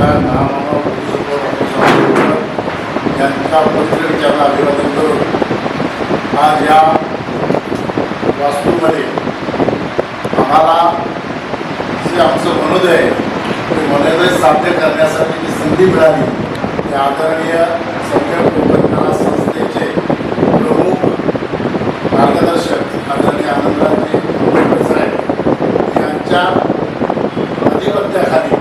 माझ्या नावाला यांच्या पवित्र विचाराला अभिवादन करून आज या वास्तूमध्ये आम्हाला जे आमचं मनोदय आहे ते मनोदय साध्य करण्यासाठी जी संधी मिळाली ते आदरणीय संघ संस्थेचे प्रमुख मार्गदर्शक आदरणीय आनंदराजे आंबेडकर साहेब यांच्या अधिपत्याखाली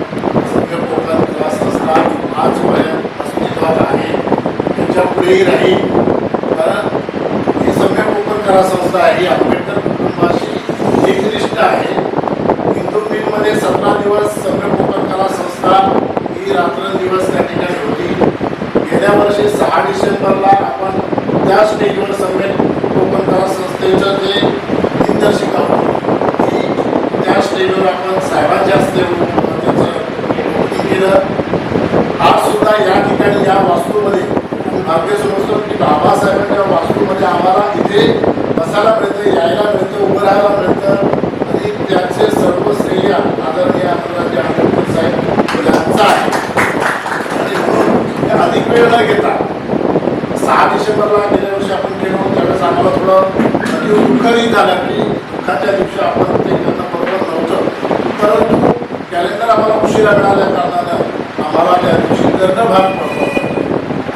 संघ कोकण कला संस्था आजपर्यंत अस्तित्वात आहे त्याच्या राहील. कारण ही सम्यक कोकण संस्था आहे. ही आंबेडकर कुटुंबाशी एकनिष्ठ आहे. इंदुरमीमध्ये सतरा दिवस सम्यक कोकण संस्था ही रात्रंदिवस त्या ठिकाणी होती. गेल्या वर्षी सहा डिसेंबरला आपण त्या स्टेजवर सम्यक कोकण संस्थेचं जे दिनदर्शिका होती त्या स्टेजवर आपण साहेबांच्या हस्ते त्याचं केलं. आज सुद्धा या ठिकाणी या वास्तूमध्ये खूप समजतो की बाबासाहेबांच्या वास्तूमध्ये आम्हाला इथे बसायला मिळतं यायला मिळतं उभं राहायला मिळतं. आणि त्याचे सर्व श्रेय आदरणीय आनंदराजे आंबेडकर साहेब यांचा आहे. आणि म्हणून अधिक वेळ न घेता सहा डिसेंबरला गेल्या वर्षी आपण केलो त्यावेळेस आम्हाला थोडं अति दुःखही झालं की दुःखाच्या दिवशी आपण ते त्यांना बरोबर नव्हतं. परंतु कॅलेंडर आम्हाला उशिरा मिळाल्या कारणानं आम्हाला त्या दिवशी करणं भाग पडतो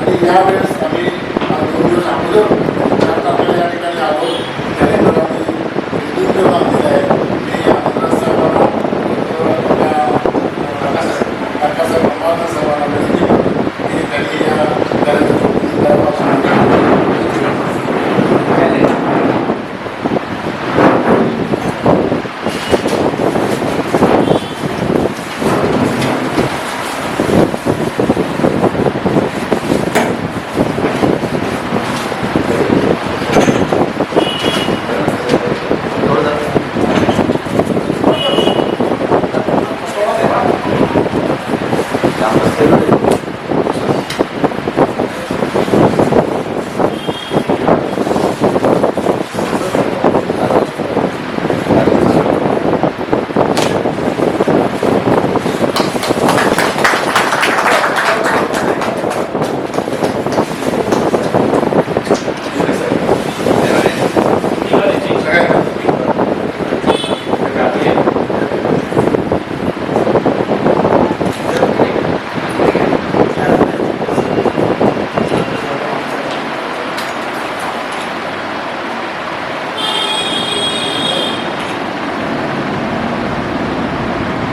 आणि यावेळेस आम्ही आज दोन दिवस अगोदर चार तारखेला या ठिकाणी आलो कॅलेंडर आम्ही रिलीज करून आणलेलं आहे मी आनंदराज साहेबांना काकासाहेब काकासाहेब अंबाळकर साहेबांना विनंती करतो की त्यांनी या कॅलेंडर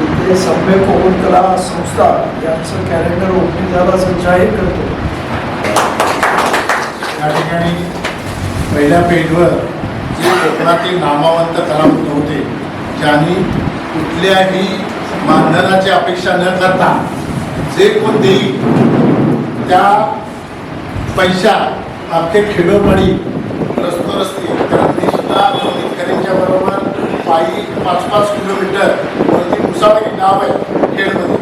इथे सभ्य कोकण कला संस्था यांचं कॅलेंडर ओपनिंग झालं असं जाहीर करतो. या ठिकाणी पहिल्या पेजवर जे कोकणातील नामावंत कलावंत होते ज्यांनी कुठल्याही मानधनाची अपेक्षा न करता जे कोण देईल त्या पैशा आमचे खेडोपाडी रस्तोरस्ती कारण मी सुद्धा शेतकऱ्यांच्या बरोबर पायी पाच पाच किलोमीटर वरती गाव आहे खेडमध्ये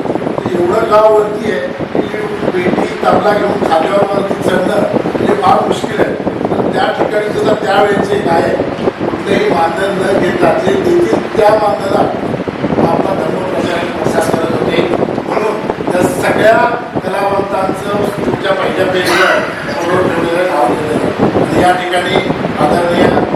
एवढं गाव वरती आहे की पेटी तबला घेऊन खाद्यावर चढणं हे फार मुश्किल आहे. त्या ठिकाणी सुद्धा त्यावेळेचे काय कुठलेही मानधन न घेता जे देतील त्या मानधनात आपला धर्मप्रचार प्रसार करत होते. म्हणून त्या सगळ्या कलावंतांचं तुमच्या पहिल्या पेजवर ठेवलेलं नाव दिलं आणि या ठिकाणी आदरणीय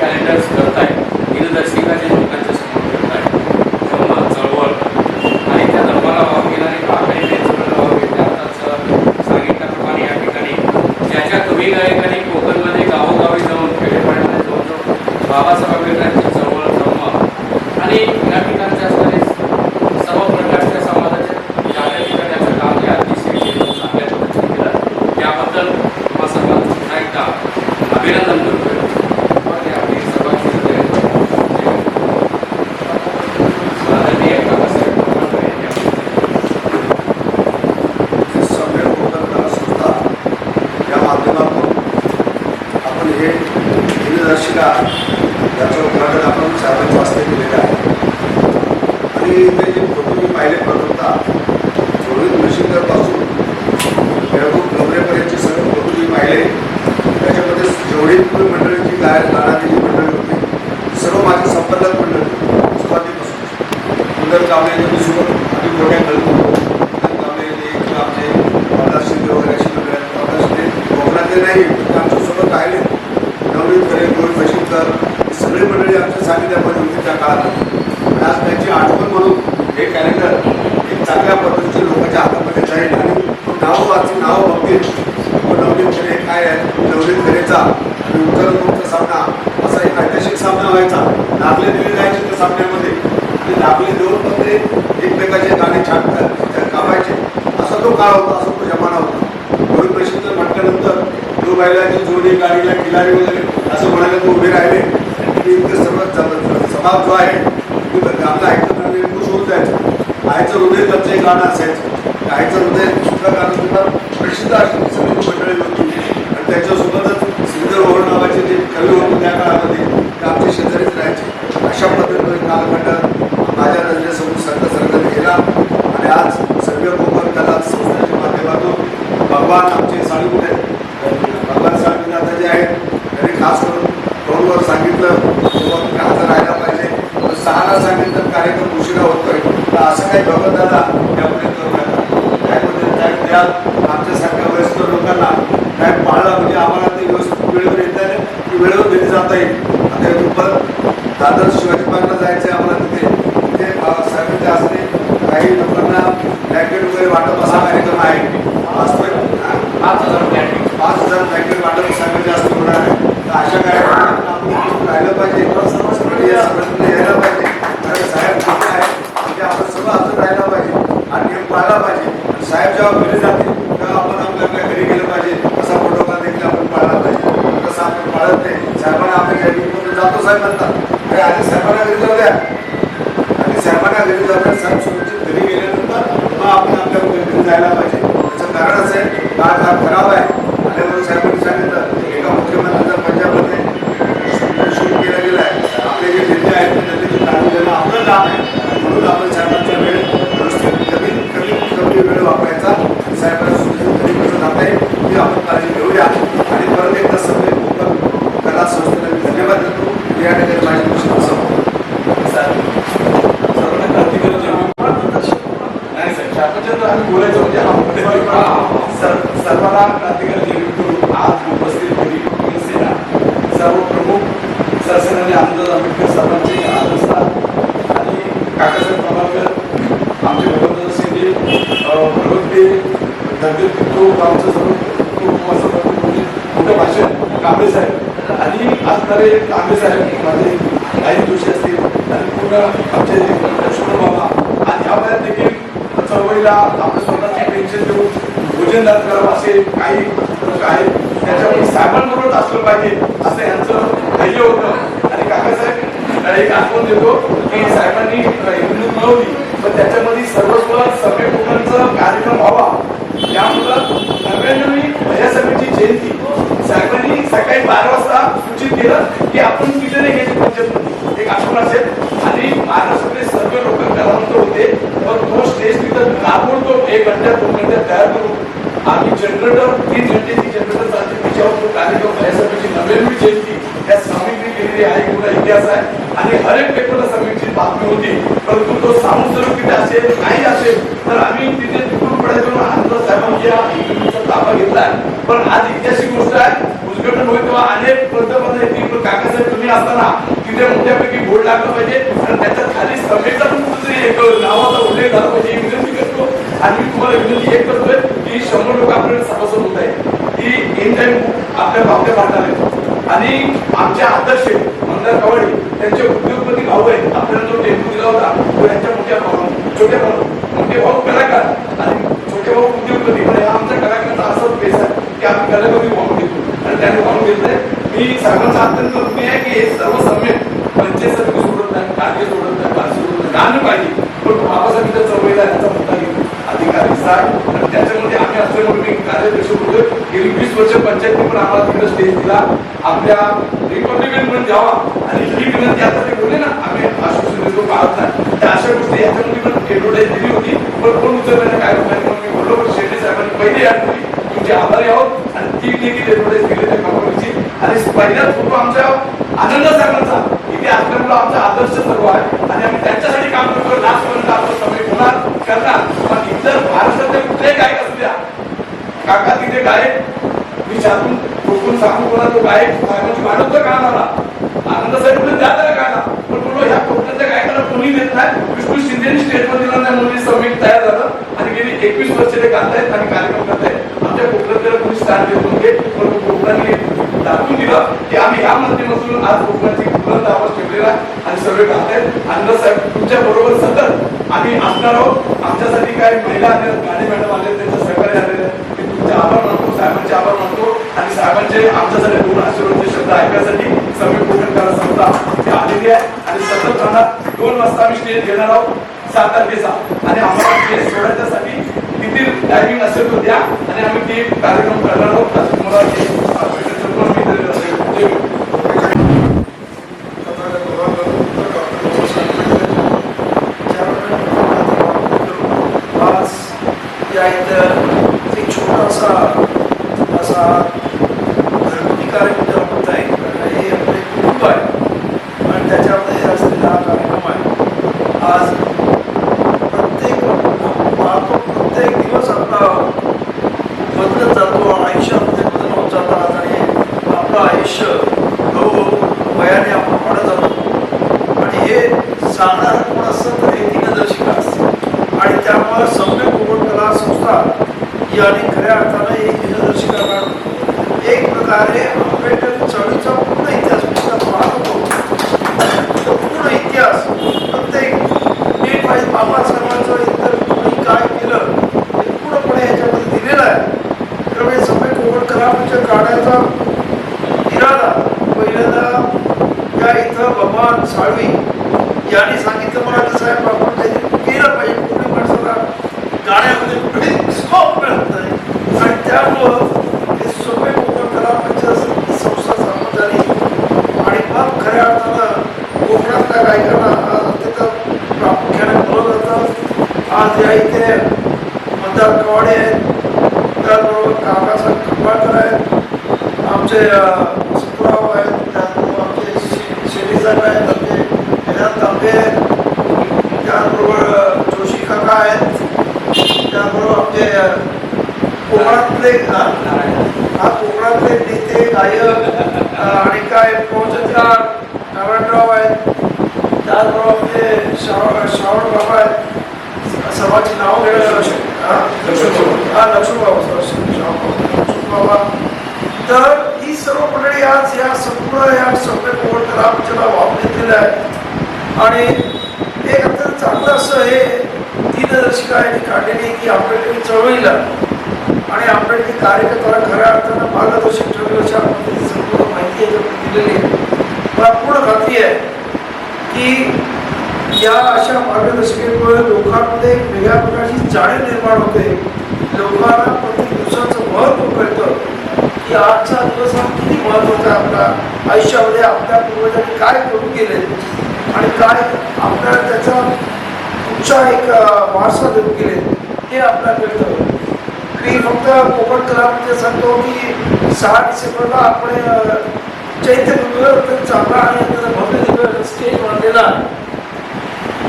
कॅलेंडर्स करताय दिनदर्शिका जे लोकांच्या समोर करताय धर्म चळवळ आणि त्या धर्माला वाव घेणारे आकडे ते चळवळीला वाव घेते आताच सांगितल्याप्रमाणे या ठिकाणी ज्या ज्या कवी गायकांनी कोकणमध्ये गावोगावी जाऊन खेडेपाड्यामध्ये जाऊन जाऊन बाबासाहेब आंबेडकरांची चळवळ धर्म आणि या ठिकाणचे असणारे सर्व प्रकारच्या समाजाचे जागृती करण्याचं काम हे अतिशय चांगल्या पद्धतीने केलं त्याबद्दल तुम्हा सर्वांचं पुन्हा एकदा अभिनंदन करतोय आणि आपली सर्वांची हृदय आदरणीय बाबासाहेब आंबेडकर यांच्या सम्यक कोकण कला संस्था या माध्यमातून आपण हे दिनदर्शिका याचं उद्घाटन आपण साहेबांच्या हस्ते केलेलं आहे आणि ते जे फोटो मी पाहिले प्रथमता रोहित मशिंदरपासून मेहबूब गवरेपर्यंतचे सगळे फोटो मी पाहिले त्याच्यामध्ये जेवढी पण मंडळीची गाय गाणारी जी मंडळी होती सर्व माझी संपर्कात मंडळी सुरुवातीपासून सुंदर कांबळे यांच्यासोबत आम्ही मोठ्या कळतो सुंदर कांबळे हे किंवा आमचे पवनार शिंदे वगैरे अशी मंडळी आहेत पवनार शिंदे कोकणातले नाही पण आमच्यासोबत राहिले नवनीत खरे गोविंद मशिनकर ही सगळी मंडळी आमच्या सानिध्यामध्ये होती त्या काळात आणि आज त्यांची आठवण म्हणून हे कॅलेंडर एक चांगल्या पद्धतीच्या लोकांच्या हातामध्ये जाईल आणि नावं वाचून नावं बघतील व नवनीत खरे काय आहे नवनीत खरेचा आणि उत्तरपूरचा सामना असा एक ऐतिहासिक सामना दाखले दिले जायचे त्या सामन्यामध्ये. आणि दाखले देऊन पण ते एकमेकाचे गाणे छान कामायचे असा तो काळ होता असा तो जमाना होता. गोविंद प्रशिक्षण म्हटल्यानंतर जो बैलाची जोडी गाडीला खिलारी वगैरे असं म्हणायला तो उभे राहिले. आणि ते इतकं सर्वात समाज जो आहे तो आपला ऐकत आणि खुश होऊन जायचं. आईचं हृदय त्यांचं एक गाणं असायचं. आईचं हृदय सुद्धा गाणं सुद्धा प्रसिद्ध असतं सगळी मंडळी होती. आणि त्याच्यासोबतच सिंधर ओहर नावाचे जे कवी होते त्या काळामध्ये ते आमचे शेजारी कालखंड माझ्या नजरेसमोर सरकत सरकत गेला आणि आज सर्व कोकण कला संस्थेच्या माध्यमातून भगवान आमचे साळीमुळे भगवान साळीनाथ जे आहेत. त्यांनी खास करून फोनवर सांगितलं तेव्हा तुम्ही हजर राहायला पाहिजे. सहाला सांगितलं कार्यक्रम उशिरा होतोय. तर असं काही भगवत दादा त्यामध्ये करू नका. त्यामध्ये म्हणजे टाईम द्या आमच्यासारख्या वयस्कर लोकांना टाईम पाळला म्हणजे आम्हाला ते व्यवस्थित वेळेवर येत नाही की वेळेवर दिली जाता येईल. आता दादर शिवाजी पार्कला जायचं आहे आम्हाला तिथे. तिथे साहेबांच्या हस्ते काही लोकांना ब्लँकेट वगैरे वाटप असा कार्यक्रम आहे. हा? पाच हजार ब्लँकेट पाच हजार ब्लँकेट वाटप साहेबांच्या हस्ते होणार आहे. तर अशा कार्यक्रमात आपण राहिलं पाहिजे सर्व या सगळ्यांना यायला पाहिजे कारण साहेब कुठे आहे म्हणजे आपण सर्व हजर राहायला पाहिजे आणि नियम पाळला पाहिजे आणि साहेब जेव्हा घरी जातील तेव्हा आपण आपल्या आपल्या घरी गेलं पाहिजे असा प्रोटोकॉल देखील आपण पाळला पाहिजे तसं आपण पाळत नाही साहेबांना आपल्या घरी जातो साहेब म्हणतात अरे आधी साहेबांना घरी जाऊ द्या आणि साहेबांना घरी जाऊया साहेब सुरक्षित घरी गेल्यानंतर मग आपण आपल्या घरी जायला पाहिजे त्याचं कारण असं आहे काळ हा खराब आहे आल्यावर साहेबांनी सांगितलं एका मुख्यमंत्र्यांचा पंजाबमध्ये शूट केला गेला आहे आपले जे नेते आहेत ते नेत्याची काळजी घेणं आपलं काम आहे म्हणून आपण साहेबांचा वेळ व्यवस्थित कमी कमी कमी वेळ वापरायचा आणि साहेबांना सुरक्षित घरी कसं जाता येईल ही आपण काळजी घेऊया आणि परत एकदा सगळे कोकण कला संस्थेला मी धन्यवाद देतो या ठिकाणी माझी गोष्ट असं सर्वांना क्रांतिकारी जयंती नाही साहेब शासनाच्या आम्ही बोलायचं म्हणजे हा मुद्दा सर्व सर्वांना क्रांतिकारी जयंती आज उपस्थित होती शिवसेना सर्व प्रमुख सरसेनानी आमदार आंबेडकर साहेबांचे आदरस्थान आणि काकासाहेब प्रभाकर आमचे भगवंत शिंदे प्रवक्ते दगड तो आमचं सर्व खूप असं म्हणजे मोठं भाषण कांबळे साहेब आणि असणारे कांबळे साहेब माझे काही दोषी असतील आणि पूर्ण आमचे लक्ष्मण बाबा आणि ह्या वयात देखील चळवळीला आपल्या स्वतःचे पेन्शन देऊन भोजनदान असेल काही लोक आहेत त्याच्यामुळे म्हणून असलं पाहिजे असं यांचं धैर्य होतं. आणि काकासाहेब एक आठवण देतो की साहेबांनी हिंदू मिळवली पण त्याच्यामध्ये सर्वस्व सभे कोकणचा कार्यक्रम व्हावा. त्यामुळं नव्याण्णवी भैया जयंती. साहेबांनी सकाळी बारा वाजता सूचित केलं की आपण तिथे नाही घ्यायची पंचायत एक आठवण असेल. आणि महाराष्ट्रातले सर्व लोक कलावंत होते पण तो स्टेज तिथं दाबून तो एक घंट्यात दोन घंट्यात तयार करून आम्ही जनरेटर तीन घंटे ती जनरेटर चालते. तिच्यावर तो कार्यक्रम होण्यासाठीची नव्याण्णवी जयंती त्या स्वामींनी केलेली आहे एवढा इतिहास आहे. आणि हरेक पेपरला स्वामींची बातमी होती. परंतु तो सामूहिक जर असेल नाही असेल तर आम्ही तिथे तिकडून पडायचो आनंद साहेबांनी म्हणजे या ताबा घेतला पण आज ऐतिहासिक गोष्ट आहे उद्घाटन होईल तेव्हा अनेक पंतप्रधान येतील पण काकासाहेब तुम्ही असताना तिथे मोठ्यापैकी बोर्ड लागलं पाहिजे. आणि त्याच्याखाली सभेचा पण कुठेतरी एक नावाचा उल्लेख झाला पाहिजे. विनंती करतो. आणि मी तुम्हाला विनंती एक करतोय की शंभर लोक आपल्याला सभासद होत आहे ती इन टाइम आपल्या बाबड्या पाहणार आहेत. आणि आमचे आदर्श मंदार कवाडे त्यांचे उद्योगपती भाऊ आहेत. आपल्याला जो टेम्पो दिला होता. तो यांच्या मोठ्या भाऊ छोट्या भाऊ मोठे भाऊ कलाकार आणि छोटे भाऊ उद्योगपती. म्हणजे हा आमच्या कलाकारांचा असाच बेस आहे की आम्ही कलाकृती वाहून घेतो. आणि त्याने वाहून घेतलंय. मी सर्वांचा अत्यंत ऋणी आहे की हे सर्व सम्यक पंचायत समिती सोडत नाही कार्य सोडत नाही पारशी सोडत नाही. गाणं पाहिजे. पण बाबासाहेबांच्या चळवळीला यांचा मुद्दा घेऊन अधिकारी दिसला आणि त्याच्या असल्यामुळे मी कार्याध्यक्ष होतोय गेली वीस वर्ष पंचायतने पण आम्हाला तिकडे स्टेज दिला. आपल्या रिपब्लिकन म्हणून द्यावा आणि ही विनंती आता ते बोलले ना आम्ही आश्वासन देतो पाहत नाही. त्या अशा गोष्टी याच्यामध्ये पण ऍडव्हर्टाईज दिली होती. पण कोण उचलल्याने काय होत म्हणून मी बोललो पण शेट्टी साहेबांनी पहिले या तुमचे आभारी आहोत. आणि ती देखील ऍडव्हर्टाईज दिली त्या कंपनीची आणि पहिला फोटो आमच्या आनंद साहेबांचा. इथे असल्यामुळे आमचा आदर्श सर्व आहे. आणि आम्ही त्यांच्यासाठी काम करतो लास्टपर्यंत आपण सगळे होणार करणार. पण इतर महाराष्ट्रातले कुठलेही गायक असल्या काका तिथे गायक मी शातून ठोकून सांगू कोणा तो गायक साहेबांची वाढवतो का आम्हाला आनंद साहेब म्हणून द्या त्याला गायला पण बोललो ह्या कोकणातल्या गायकाला कोणी देत नाही? विष्णू शिंदेनी स्टेजवर दिला नाही म्हणून समिट तयार झालं. आणि गेली एकवीस वर्ष ते गातायत आणि कार्यक्रम करतायत. आमच्या कोकणातल्या कोणी स्थान देत नव्हते पण कोकणाने दाखवून दिलं की आम्ही या माध्यमातून आज कोकणाची बुलंद आवाज ठेवलेला आणि सर्व गातायत. आनंद साहेब तुमच्या बरोबर सतत आम्ही असणार आहोत. काही महिला आल्या मॅडम आले त्यांचं सहकार्य आलेलं मी तुमचे आभार मानतो साहेबांचे आभार मानतो. आणि साहेबांचे आमच्यासाठी दोन आशीर्वादचे शब्द ऐकण्यासाठी समीर कोकणकर संस्था ते आलेली आहे. आणि सतत राहणार. दोन वाजता आम्ही स्टेज घेणार आहोत. सात तारखेचा. आणि आम्हाला स्टेज सोडायच्यासाठी किती टायमिंग असेल तो द्या. आणि आम्ही ते कार्यक्रम करणार आहोत. तुम्हाला ते आश्वासन देतो. मी ते- ते- आज या इथं एक छोटासा असा घरगुती कार्यक्रम होत आहे हे आपले कुटुंब आहे आणि त्याच्यामध्ये असलेला हा कार्यक्रम आहे आज प्रत्येक पाहतो प्रत्येक दिवस आपला बदलत जातो आयुष्यामध्ये बदल होत जातात आणि आपलं आयुष्य हळूहळू वयाने आपण वाढत जातो आणि हे सांगणार कोण असतं तर हे दिनदर्शिका असते आणि त्यामुळे सौम्य कोकण ही आणि खऱ्या अर्थानं एक दिनदर्शिका काढून एक प्रकारे आंबेडकर चळवळीचा पूर्ण इतिहास पुस्तक पाहत होतो तो पूर्ण इतिहास प्रत्येक नीट पाहिजे बाबासाहेबांचं इतर कोणी काय केलं हे पूर्णपणे याच्यामध्ये दिलेलं आहे त्यामुळे सौम्य कोकण कला म्हणजे काढायचा इरादा पहिल्यांदा या इथं भगवान साळवी यांनी सांगितलं मला की साहेब आपण काहीतरी केलं पाहिजे कुठल्या माणसाला गाण्यामध्ये कुठे स्कोप मिळत नाही आणि त्यामुळं हे सोपे कोकण कला मंच संस्था स्थापन झाली आणि मग खऱ्या अर्थानं कोकणातल्या गायकांना आज अत्यंत प्रामुख्याने बोलवलं जातं आज या इथे मंदार कवाडे आहेत त्याचबरोबर काकासाहेब खंबाळकर आहेत आमचे सुपुराव आहेत त्याचबरोबर आमचे शे- आहेत आमचे वेदांत तांबे आहेत त्याचबरोबर जोशी काका आहेत त्याचबरोबर आमचे कोकणातले हा हा कोकणातले नेते गायक आणि काय पोहोचकार नारायणराव आहेत त्याचबरोबर आपले श्रावण श्रावण बाबा आहेत सर्वांची नावं घेणं हा? हा लक्ष्मण बाबा बाबा तर ही सर्व मंडळी आज या संपूर्ण या सभ्य कोवड वाव घेतलेला आहे. आणि एक अत्यंत चांगलं असं हे दिनदर्शिका यांनी काढलेली की आंबेडकरी चळवळीला. आणि आंबेडकरी कार्यकर्त्याला खऱ्या अर्थानं मार्गदर्शक ठरवलं संपूर्ण माहिती दिलेली आहे. मला पूर्ण खात्री आहे की या अशा मार्गदर्शकेमुळे लोकांमध्ये एक वेगळ्या प्रकारची जाणीव निर्माण होते. लोकांना प्रत्येक दिवसाचं महत्त्व कळतं की आजचा दिवस हा किती महत्त्वाचा आहे आपल्या आयुष्यामध्ये आपल्या पूर्वजांनी काय करून गेले आणि काय आपल्याला त्याचा पुढचा एक वारसा देऊन गेले हे आपल्याला कळतं. मी फक्त कोकण कलामध्ये सांगतो की सहा डिसेंबरला आपण चैत्य चांगला आणि त्याचा भव्य स्टेज बांधलेला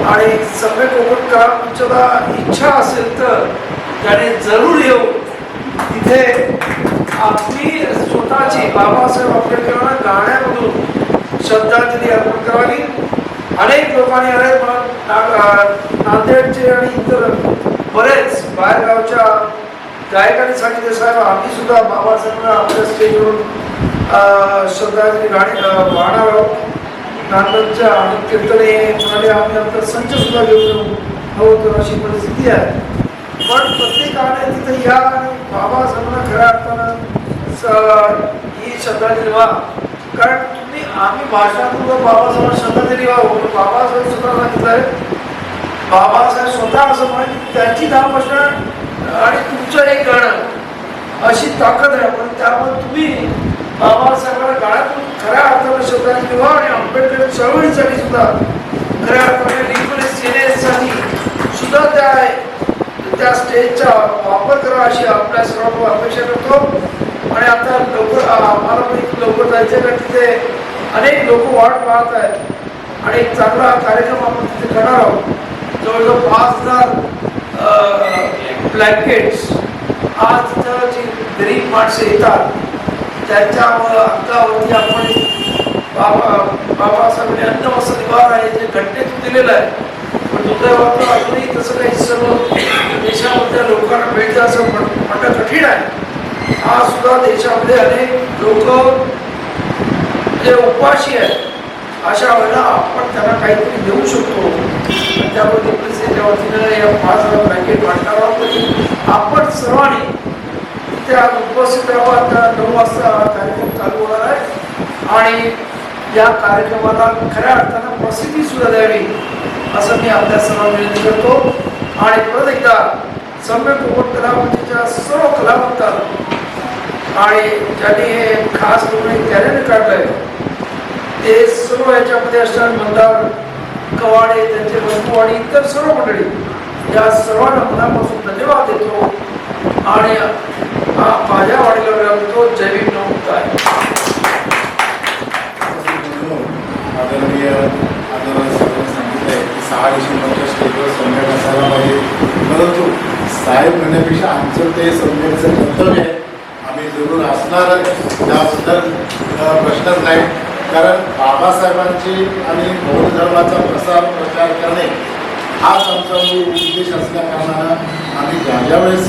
आणि सगळे कोकण तुमच्याला इच्छा असेल तर त्याने जरूर येऊ. तिथे आपली स्वतःची बाबासाहेब आंबेडकरांना गाण्यामधून श्रद्धांजली अर्पण करावी. अनेक लोकांनी अनेक नांदेडचे आणि इतर बरेच बाहेरगावच्या गायकांनी सांगितले साहेब आम्ही सुद्धा बाबासाहेबांना आपल्या स्टेजवरून श्रद्धांजली गाणी अं, वाहणार आहोत. नांदेडच्या आणि कीर्तने म्हणाले आम्ही आमच्या संच सुद्धा घेऊन हवं तर अशी परिस्थिती आहे. पण प्रत्येकाने तिथे या आणि बाबासाहेबांना खऱ्या अर्थानं ही श्रद्धांजली व्हा कारण तुम्ही आम्ही भाषणातून जर बाबासाहेब श्रद्धांजली व्हावं पण बाबासाहेब सुद्धा सांगितलंय बाबासाहेब स्वतः असं म्हणे की त्यांची दहा भाषण आणि तुमचं एक गाणं अशी ताकद आहे. पण त्यामुळे तुम्ही बाबासाहेबांना गाण्यातून खऱ्या अर्थानं शब्दाने किंवा आणि आंबेडकर चळवळीसाठी सुद्धा खऱ्या अर्थाने रिक्वेस्ट येण्यासाठी सुद्धा त्या त्या स्टेजचा वापर करा अशी आपल्या सर्वांना अपेक्षा करतो. आणि आता लवकर आम्हाला पण लवकर जायचं आहे कारण तिथे अनेक लोक वाट पाहत आहेत. आणि एक चांगला कार्यक्रम आपण तिथे करणार आहोत. जवळजवळ पाच हजार ब्लँकेट्स आज तिथं जी गरीब माणसे येतात त्यांच्या अंगावरती आपण बाबा बाबासाहेबांनी अन्न वस्त्र निवार आहे जे घटनेतून दिलेलं आहे. पण दुर्दैवाचं अजूनही तसं काही सर्व देशामधल्या लोकांना मिळतं असं म्हणणं कठीण आहे. आज सुद्धा देशामध्ये अनेक लोक जे उपाशी आहेत अशा वेळेला आपण त्यांना काहीतरी देऊ शकतो. त्यामुळे डिप्रेसेच्या वतीनं या पाच हजार ब्लँकेट वाटणार आहोत आपण सर्वांनी तिथे आज उपस्थित राहावं आता नऊ वाजता हा कार्यक्रम चालू होणार आहे. आणि या कार्यक्रमाला खऱ्या अर्थानं प्रसिद्धी सुद्धा द्यावी असं मी आपल्या सर्व विनंती करतो. आणि परत एकदा सम्यक कोकण कलावंतीच्या सर्व कलावंत आणि ज्यांनी हे खास करून एक काढलंय ते सर्व याच्यामध्ये असणार मंदार कवाडे त्यांचे बंधू आणि इतर सर्व मंडळी या सर्वांना मनापासून धन्यवाद देतो. आणि हा माझ्या वाडीला लागतो जैविक नमुदाय आदरणीय आदरणीय साहेबांनी सांगितलंय की सहा डिसेंबरच्या स्टेजवर सम्यक असायला पाहिजे. परंतु साहेब म्हणण्यापेक्षा आमचं ते सम्यकचं कर्तव्य आहे. आम्ही जरूर असणार त्याबद्दल अ, प्रश्नच नाही. कारण बाबासाहेबांची आणि बौद्ध धर्माचा प्रसार प्रचार करणे हाच आमचा मूळ उद्देश असल्या कारणानं आम्ही ज्या ज्या वेळेस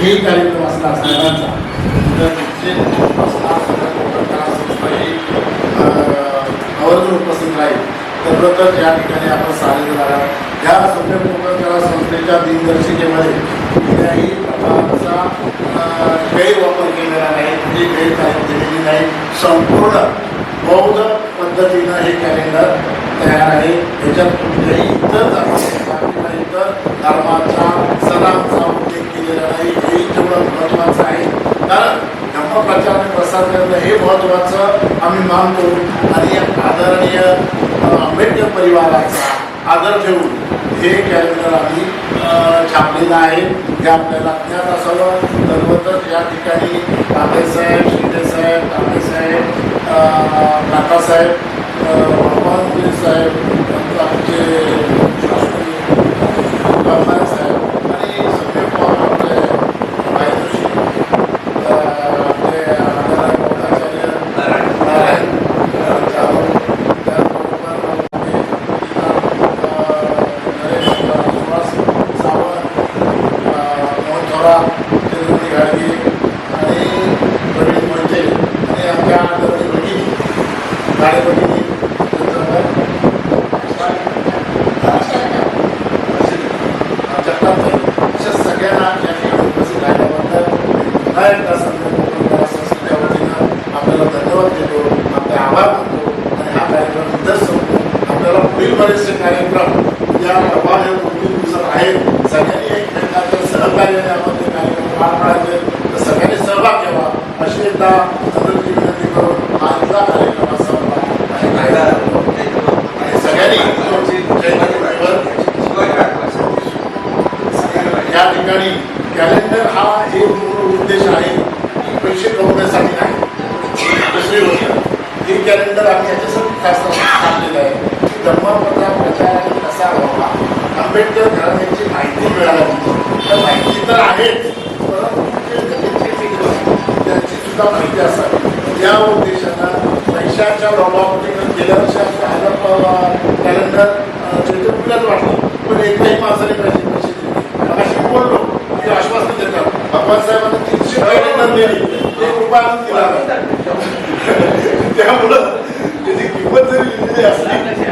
हे कार्यक्रम असला साहेबांचा तर आवर्जून उपस्थित राहील. तद्वतच या ठिकाणी आपण साजरे आहात या सभ्य कोकणकला संस्थेच्या दिनदर्शिकेमध्ये कुठल्याही प्रकारचा गैरवापर केलेला नाही म्हणजे गैरतारीख केलेली नाही संपूर्ण बौद्ध पद्धतीनं हे कॅलेंडर तयार आहे. ह्याच्यात कुठल्याही इतर जातीचा इतर धर्माचा सणांचा उल्लेख केलेला नाही. हे तेवढं महत्त्वाचं आहे. कारण धर्मप्रचार आणि प्रसार करणं हे महत्त्वाचं आम्ही मानतो. आणि आदरणीय आंबेडकर परिवाराचा आदर ठेवून हे कॅलेंडर आम्ही छापलेलं आहे. हे आपल्याला ज्ञात असावं. सर्वतच या ठिकाणी कांदेसाहेब शिंदेसाहेब काकासाहेब भगवान साहेब आमचे शास्त्री साहेब आणि सगळे आपले मायदोशी आपले नारायण जाधव त्याचबरोबर सावंत मोहन थोरात या ठिकाणी कॅलेंडर हा एक उद्देश आहे. पैसे कमवण्यासाठी नाही दुसरी गोष्ट हे कॅलेंडर आम्ही याच्यासाठी खास सांगलेलं आहे. की धर्माचा प्रचार कसा व्हावा आंबेडकर घराण्याची माहिती मिळाली तर माहिती तर आहेच त्यांची सुद्धा माहिती असावी. या उद्देशाने पैशाच्या प्रभावामध्ये गेल्या वर्षाचा हजार कॅलेंडर वाटलं पण एकही माणसाने पाहिजे देतात तीनशे दिली एक रुपया आणून दिला त्यामुळं त्याची किंमत जरी लिहिलेली असली